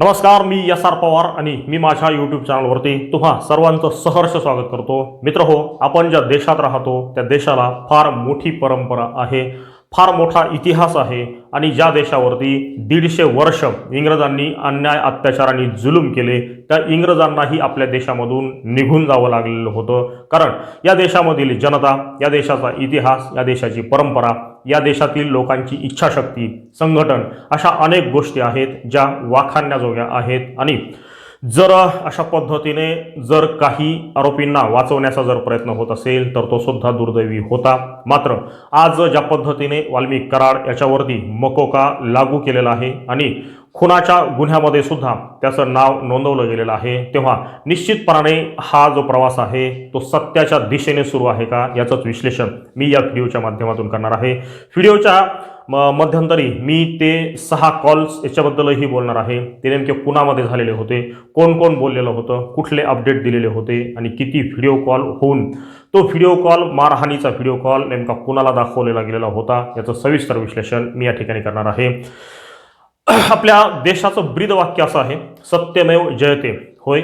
नमस्कार मी S R Pawar आणि मी माझ्या यूट्यूब चॅनलवरती तुम्हा सर्वांचं सहर्ष स्वागत करतो. मित्र हो आपण ज्या देशात राहतो त्या देशाला फार मोठी परंपरा आहे. फार मोठा इतिहास आहे आणि ज्या देशावरती दीडशे वर्ष इंग्रजांनी अन्याय अत्याचारांनी जुलूम केले. त्या इंग्रजांनाही आपल्या देशामधून निघून जावं लागलेलं होतं. कारण या देशामधील जनता या देशाचा इतिहास या देशाची परंपरा या देशातील लोकांची इच्छाशक्ती संघटन अशा अनेक गोष्टी आहेत ज्या वाखाणण्याजोग्या आहेत. आणि जर अशा पद्धतीने जर काही आरोपींना वाचवण्याचा जर प्रयत्न होत असेल तर तो सुद्धा दुर्दैवी होता. मात्र आज ज्या पद्धतीने वाल्मिक कराड याच्यावरती मकोका लागू केलेला आहे आणि खुनाच्या गुन्ह्यामध्ये सुद्धा त्याचं नाव नोंदवलं गेलेलं आहे तेव्हा निश्चितपणाने हा जो प्रवास आहे तो सत्याच्या दिशेने सुरू आहे का याचंच विश्लेषण मी या व्हिडिओच्या माध्यमातून करणार आहे. व्हिडिओच्या म मध्यंतरी मी ते सहा कॉल्स याच्याबद्दलही बोलणार आहे. ते नेमके कुणामध्ये झालेले होते? कोण कोण बोललेलं होतं? कुठले अपडेट दिलेले होते? आणि किती व्हिडिओ कॉल होऊन तो व्हिडिओ कॉल मारहाणीचा व्हिडिओ कॉल नेमका कुणाला दाखवलेला गेलेला होता? याचं सविस्तर विश्लेषण मी या ठिकाणी करणार आहे. आपल्या देशाचं ब्रीदवाक्य असं आहे सत्यमेव जयते. होय?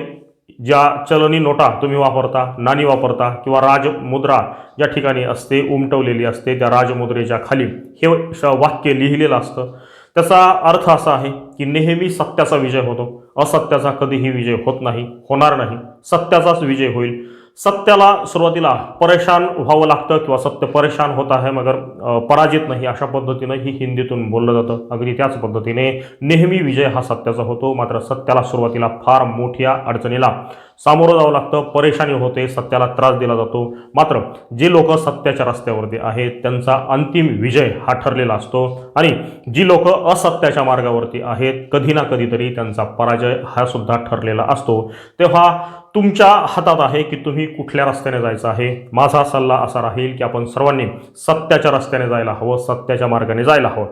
ज्या चलनी नोटा तुम्ही वापरता नाणी वापरता किंवा राजमुद्रा ज्या ठिकाणी असते उमटवलेली असते त्या राजमुद्रेच्या खाली हे श- वाक्य लिहिलेलं असतं. त्याचा अर्थ असा आहे की नेहमी सत्याचा विजय होतो. असत्याचा कधीही विजय होत नाही होणार नाही. सत्याचाच विजय होईल. सत्याला सुरुवातीला परेशान व्हावं लागतं किंवा सत्य परेशान होत आहे मगर पराजित नाही अशा पद्धतीनं ही हिंदीतून बोललं जातं. अगदी त्याच पद्धतीने नेहमी विजय हा सत्याचा होतो मात्र सत्याला सुरुवातीला फार मोठ्या अडचणीला सामोरं जावं लागतं. परेशानी होते सत्याला त्रास दिला जातो. मात्र जे लोक सत्याच्या रस्त्यावरती आहेत त्यांचा अंतिम विजय हा ठरलेला असतो. आणि जी लोक असत्याच्या मार्गावरती आहेत कधी ना कधीतरी त्यांचा पराजय हा सुद्धा ठरलेला असतो. तेव्हा तुमच्या हातात आहे की तुम्ही कुठल्या रस्त्याने जायचं आहे? माझा सल्ला असा राहील की आपण सर्वांनी सत्याच्या रस्त्याने जायला हवं सत्याच्या मार्गाने जायला हवं.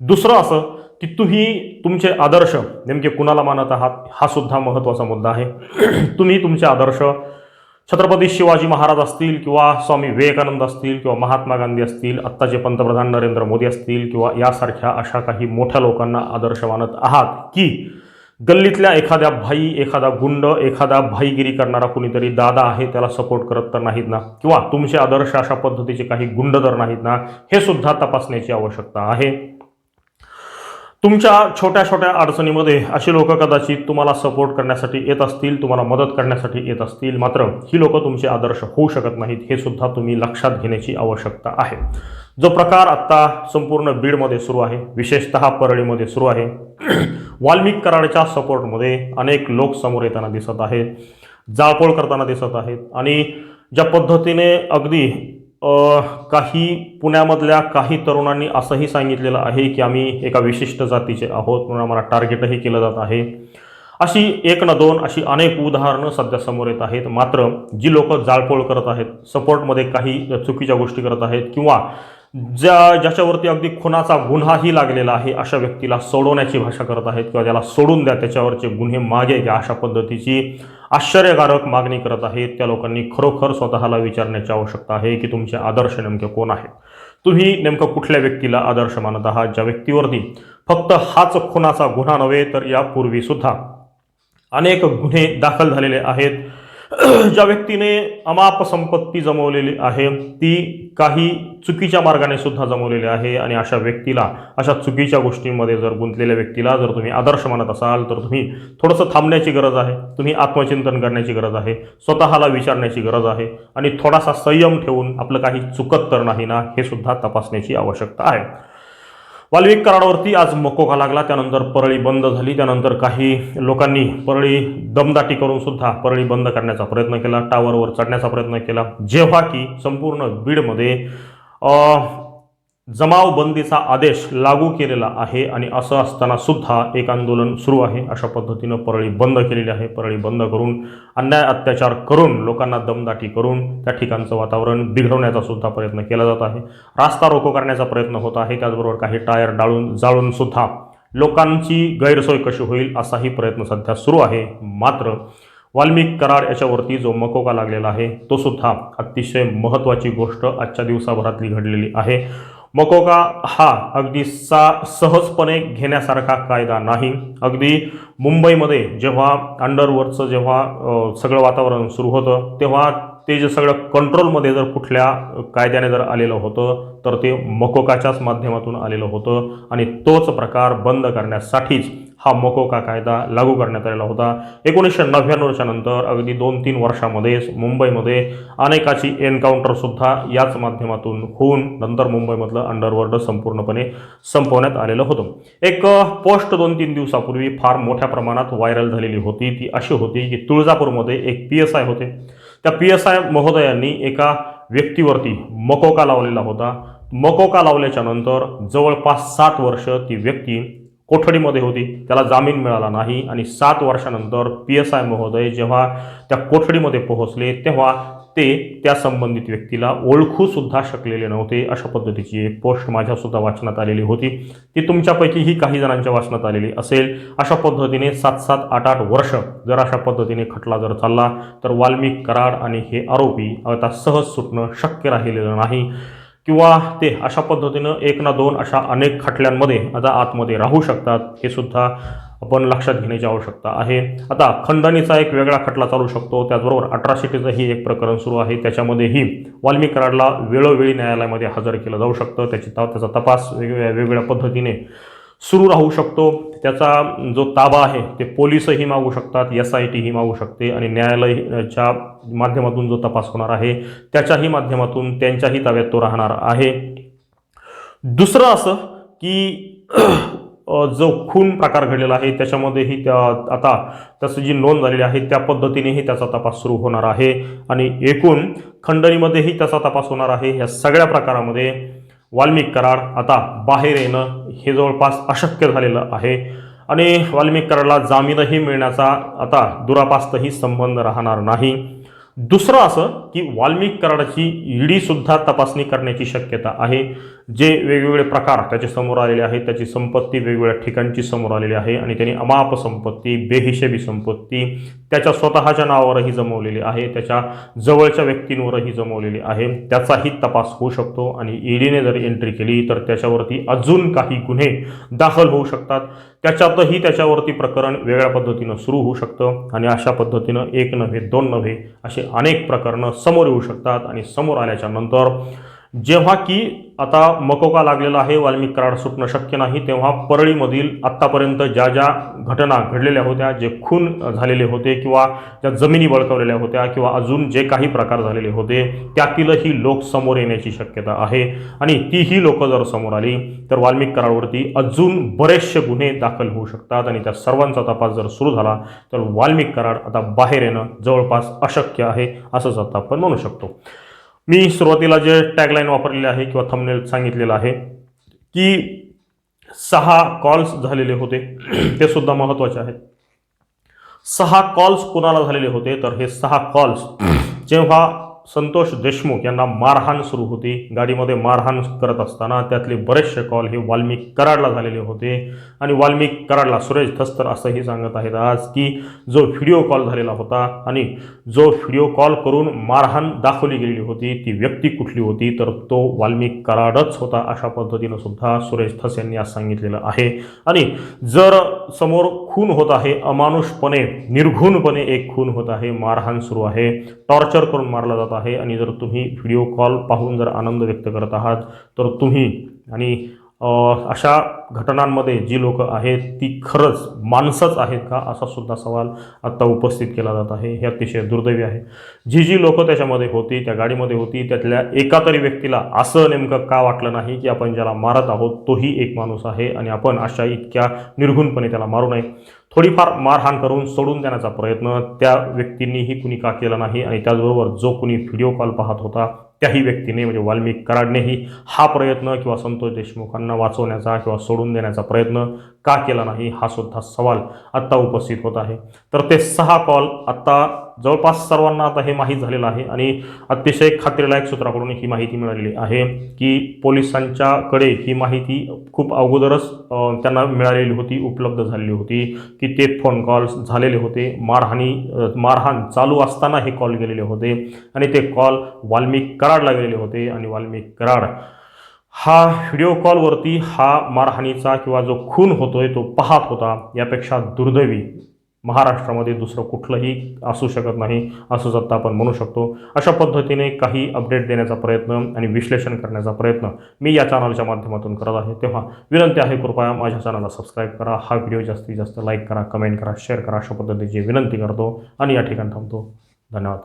दुसरं असं की तुम्ही तुमचे आदर्श नेमके कुणाला मानत आहात हा सुद्धा महत्त्वाचा मुद्दा आहे. तुम्ही तुमचे आदर्श छत्रपती शिवाजी महाराज असतील किंवा स्वामी विवेकानंद असतील किंवा महात्मा गांधी असतील आत्ताचे पंतप्रधान नरेंद्र मोदी असतील किंवा यासारख्या अशा काही मोठ्या लोकांना आदर्श मानत आहात की गल्लीतल्या एखाद्या भाई एखादा गुंड एखादा भाईगिरी करणारा कुणीतरी दादा आहे त्याला सपोर्ट करत तर नाहीत ना? किंवा तुमचे आदर्श अशा पद्धतीचे काही गुंड तर नाहीत ना? हे सुद्धा तपासण्याची आवश्यकता आहे. तुमच्या छोट्या छोट्या अडचणीमध्ये अशी लोक कदाचित तुम्हाला सपोर्ट करण्यासाठी येत असतील तुम्हाला मदत करण्यासाठी येत असतील मात्र ही लोक तुमचे आदर्श होऊ शकत नाहीत हे सुद्धा तुम्ही लक्षात घेण्याची आवश्यकता आहे. जो प्रकार आत्ता संपूर्ण बीडमध्ये सुरू आहे विशेषतः परळीमध्ये सुरू आहे वाल्मिक कराडच्या सपोर्टमध्ये अनेक लोक समोर येताना दिसत आहेत जाळपोळ करताना दिसत आहेत आणि ज्या पद्धतीने अगदी काही पुण्यामधल्या काही तरुणांनी असंही सांगितलेलं आहे की आम्ही एका विशिष्ट जातीचे आहोत म्हणून आम्हाला टार्गेटही केलं जात आहे. अशी एक ना दोन अशी अनेक उदाहरणं सध्या समोर येत आहेत. मात्र जी लोकं जाळपोळ करत आहेत सपोर्टमध्ये काही चुकीच्या गोष्टी करत आहेत किंवा ज्या ज्याच्यावरती अगदी खुनाचा गुन्हाही लागलेला आहे अशा व्यक्तीला सोडवण्याची भाषा करत आहेत किंवा त्याला सोडून द्या त्याच्यावरचे गुन्हे मागे घ्या अशा पद्धतीची आश्चर्यकारक मागणी करत आहेत. त्या लोकांनी खरोखर स्वतःला विचारण्याची आवश्यकता आहे की तुमचे आदर्श नेमके कोण आहेत? तुम्ही नेमकं कुठल्या व्यक्तीला आदर्श मानत आहात? ज्या व्यक्तीवरती फक्त हाच खुनाचा गुन्हा नव्हे तर यापूर्वीसुद्धा अनेक गुन्हे दाखल झालेले आहेत. ज्या व्यक्तीने अमाप संपत्ती जमवलेली आहे ती काही चुकीच्या मार्गाने सुद्धा जमवलेली आहे आणि अशा व्यक्तीला अशा चुकीच्या गोष्टींमध्ये जर गुंतलेल्या व्यक्तीला जर तुम्ही आदर्श मानत असाल तर तुम्ही थोडंसं थांबण्याची गरज आहे तुम्ही आत्मचिंतन करण्याची गरज आहे स्वतःला विचारण्याची गरज आहे आणि थोडासा संयम ठेवून आपलं काही चुकत तर नाही ना हे सुद्धा तपासण्याची आवश्यकता आहे. वाल्विक कराडावरती आज मकोका लागला. त्यानंतर परळी बंद झाली. त्यानंतर काही लोकांनी परळी दमदाटी करून सुद्धा परळी बंद करण्याचा प्रयत्न केला. टावरवर चढण्याचा प्रयत्न केला. जेव्हा की संपूर्ण बीडमध्ये जमावबंदीचा आदेश लागू केलेला आहे आणि असं असताना सुद्धा एक आंदोलन सुरू आहे. अशा पद्धतीनं परळी बंद केलेली आहे. परळी बंद करून अन्याय अत्याचार करून लोकांना दमदाटी करून त्या ठिकाणचं वातावरण बिघडवण्याचा सुद्धा प्रयत्न केला जात आहे. रास्ता रोको करण्याचा प्रयत्न होत आहे. त्याचबरोबर काही टायर डाळून जाळून सुद्धा लोकांची गैरसोय कशी होईल असाही प्रयत्न सध्या सुरू आहे. मात्र वाल्मिक कराड याच्यावरती जो मकोका लागलेला आहे तो सुद्धा अतिशय महत्त्वाची गोष्ट आजच्या दिवसाभरातली घडलेली आहे. मकोका हा अगदी सा सहजपणे घेण्यासारखा कायदा नाही. अगदी मुंबईमध्ये जेव्हा अंडरवरचं जेव्हा सगळं वातावरण सुरू होतं तेव्हा ते जे सगळं कंट्रोलमध्ये जर कुठल्या कायद्याने जर आलेलं होतं तर ते मकोकाच्याच माध्यमातून आलेलं होतं आणि तोच प्रकार बंद करण्यासाठीच हा मकोका कायदा लागू करण्यात आलेला होता. एकोणीसशे नव्याण्णवच्या नंतर अगदी दोन तीन वर्षामध्येच मुंबईमध्ये अनेकाची एन्काउंटरसुद्धा याच माध्यमातून होऊन नंतर मुंबईमधलं अंडरवर्ल्ड संपूर्णपणे संपवण्यात आलेलं होतं. एक पोस्ट दोन तीन दिवसापूर्वी फार मोठ्या प्रमाणात व्हायरल झालेली होती. ती अशी होती की तुळजापूरमध्ये एक पी एस आय होते. त्या पी एस आय महोदयांनी एका व्यक्तीवरती मकोका लावलेला होता. मकोका लावल्याच्या नंतर जवळपास सात वर्ष ती व्यक्ती कोठडीमध्ये होती त्याला जामीन मिळाला नाही आणि सात वर्षानंतर पी एस आय महोदय जेव्हा त्या कोठडीमध्ये पोहोचले तेव्हा ते त्या संबंधित व्यक्तीला ओळखूसुद्धा शकलेले नव्हते. अशा पद्धतीची एक पोस्ट माझ्यासुद्धा वाचनात आलेली होती. ती तुमच्यापैकीही काही जणांच्या वाचनात आलेली असेल. अशा पद्धतीने सात सात आठ आठ वर्ष जर अशा पद्धतीने खटला जर चालला तर वाल्मिक कराड आणि हे आरोपी आता सहज सुटणं शक्य राहिलेलं नाही. किंवा ते अशा पद्धतीनं एक ना दोन अशा अनेक खटल्यांमध्ये आता आतमध्ये राहू शकतात हे सुद्धा आपण लक्षात घेण्याची आवश्यकता आहे. आता खंडणीचा एक वेगळा खटला चालू शकतो त्याचबरोबर अट्रॉसिटीचंही एक प्रकरण सुरू आहे. त्याच्यामध्येही वाल्मिक कराडला वेळोवेळी न्यायालयामध्ये हजर केलं जाऊ शकतं. त्याची त्याचा तपास वेगवेगळ्या वेगवेगळ्या पद्धतीने सुरू राहू शकतो. त्याचा जो ताबा आहे ते पोलिसही मागू शकतात एस आय टीही मागू शकते आणि न्यायालयाच्या माध्यमातून जो तपास होणार आहे त्याच्याही माध्यमातून त्यांच्याही ताब्यात तो राहणार आहे. दुसरं असं की जो खून प्रकार घडलेला आहे त्याच्यामध्येही त्या आता त्याची जी नोंद झालेली आहे त्या पद्धतीनेही त्याचा तपास सुरू होणार आहे. आणि एकूण खंडणीमध्येही त्याचा तपास होणार आहे या सगळ्या प्रकारामध्ये वाल्मिक कराड आता बाहेर येणं हे जवळपास अशक्य झालेलं आहे. आणि वाल्मिक कराडला जामीनही मिळण्याचा आता दुरापास्तही संबंध राहणार नाही. दुसरं असं की वाल्मिक कराडची ईडीसुद्धा तपासणी करण्याची शक्यता आहे. जे वेगवेगळे प्रकार त्याचे समोर आलेले आहेत त्याची संपत्ती वेगवेगळ्या ठिकाणची समोर आलेली आहे आणि त्यांनी अमाप संपत्ती बेहिशेबी संपत्ती त्याच्या स्वतःच्या नावावरही जमवलेली आहे त्याच्या जवळच्या व्यक्तींवरही जमवलेली आहे. त्याचाही तपास होऊ शकतो आणि ईडीने जर एंट्री केली तर त्याच्यावरती अजून काही गुन्हे दाखल होऊ शकतात. त्याच्यातही त्याच्यावरती प्रकरण वेगळ्या पद्धतीनं सुरू होऊ शकतं आणि अशा पद्धतीनं एक नव्हे दोन नव्हे असे अनेक प्रकरणं समोर येऊ शकतात आणि समोर आल्याच्यानंतर जेव्हा की आता मकोका लागलेला आहे वाल्मिक कराड सुटणं शक्य नाही तेव्हा परळीमधील आत्तापर्यंत ज्या ज्या घटना घडलेल्या होत्या जे खून झालेले होते किंवा ज्या जमिनी बळकवलेल्या होत्या किंवा अजून जे काही प्रकार झालेले होते त्यातीलही लोक समोर येण्याची शक्यता आहे. आणि तीही लोक जर समोर आली तर वाल्मिक कराडवरती अजून बरेचसे गुन्हे दाखल होऊ शकतात आणि त्या सर्वांचा तपास जर सुरू झाला तर वाल्मिक कराड आता बाहेर येणं जवळपास अशक्य आहे असंच आता आपण म्हणू शकतो. मी सुरुवातीला जे टॅगलाईन वापरलेले आहे किंवा थंबनेल सांगितलेलं आहे की सहा कॉल्स झालेले होते ते सुद्धा महत्त्वाचे आहेत. सहा कॉल्स कोणाला झालेले होते? तर हे सहा कॉल्स जेव्हा संतोष देशमुख यांना मारहाण सुरू होती. गाडीमध्ये मारहाण करत असताना त्यातले बरेचसे कॉल हे वाल्मिक कराडला झालेले होते. आणि वाल्मिक कराडला सुरेश धस्तर असंही सांगत आहेत आज की जो व्हिडिओ कॉल झालेला होता आणि जो व्हिडिओ कॉल करून मारहाण दाखवली गेलेली होती ती व्यक्ती कुठली होती तर तो वाल्मिक कराडच होता अशा पद्धतीनं सुद्धा सुरेश धस यांनी आज सांगितलेलं आहे. आणि जर समोर खून होत आहे अमानुषपणे निर्घुणपणे एक खून होत आहे मारहाण सुरू आहे टॉर्चर करून मारला जात आहे आणि जर तुम्ही व्हिडिओ कॉल पाहून जर आनंद व्यक्त करत आहात तर तुम्ही आणि अशा घटनांमध्ये जी लोक आहेत ती खरंच माणसंच आहेत का? असा सुद्धा सवाल आत्ता उपस्थित केला जात आहे. हे अतिशय दुर्दैवी आहे. जी जी लोकं त्याच्यामध्ये होती त्या गाडीमध्ये होती त्यातल्या एका तरी व्यक्तीला असं नेमकं का वाटलं नाही की आपण ज्याला मारत आहोत तोही एक माणूस आहे आणि आपण अशा इतक्या निर्घुणपणे त्याला मारू नये. थोडीफार मारहाण करून सोडून देण्याचा प्रयत्न त्या व्यक्तींनीही कुणी का केला नाही आणि त्याचबरोबर जो कुणी व्हिडिओ कॉल पाहत होता त्याही व्यक्तीने म्हणजे वाल्मिक कराडनेही हा प्रयत्न किंवा संतोष देशमुखांना वाचवण्याचा किंवा सोडून देण्याचा प्रयत्न का केला नाही हा सुद्धा सवाल आत्ता उपस्थित होत आहे. तर ते सहा कॉल आत्ता जवळपास सर्वांना आता हे माहीत झालेलं आहे आणि अतिशय खात्रीलायक सूत्राकडून ही माहिती मिळालेली आहे की पोलिसांच्याकडे ही माहिती खूप अगोदरच त्यांना मिळालेली होती उपलब्ध झालेली होती की ते फोन कॉल्स झालेले होते मारहाणी मारहाण चालू असताना हे कॉल गेलेले होते आणि ते कॉल वाल्मिक कराडला गेलेले होते आणि वाल्मिक कराड हा व्हिडिओ कॉलवरती हा मारहाणीचा किंवा जो खून होतोय तो पाहत होता यापेक्षा दुर्दैवी महाराष्ट्रामध्ये दुसरं कुठलंही असू शकत नाही असं सत्ता आपण म्हणू शकतो. अशा पद्धतीने काही अपडेट देण्याचा प्रयत्न आणि विश्लेषण करण्याचा प्रयत्न मी या चॅनलच्या माध्यमातून करत आहे. तेव्हा विनंती आहे कृपया माझ्या चॅनलला सबस्क्राईब करा. हा व्हिडिओ जास्तीत जास्त लाईक करा कमेंट करा शेअर करा. अशा पद्धतीची विनंती करतो आणि या ठिकाणी थांबतो. धन्यवाद.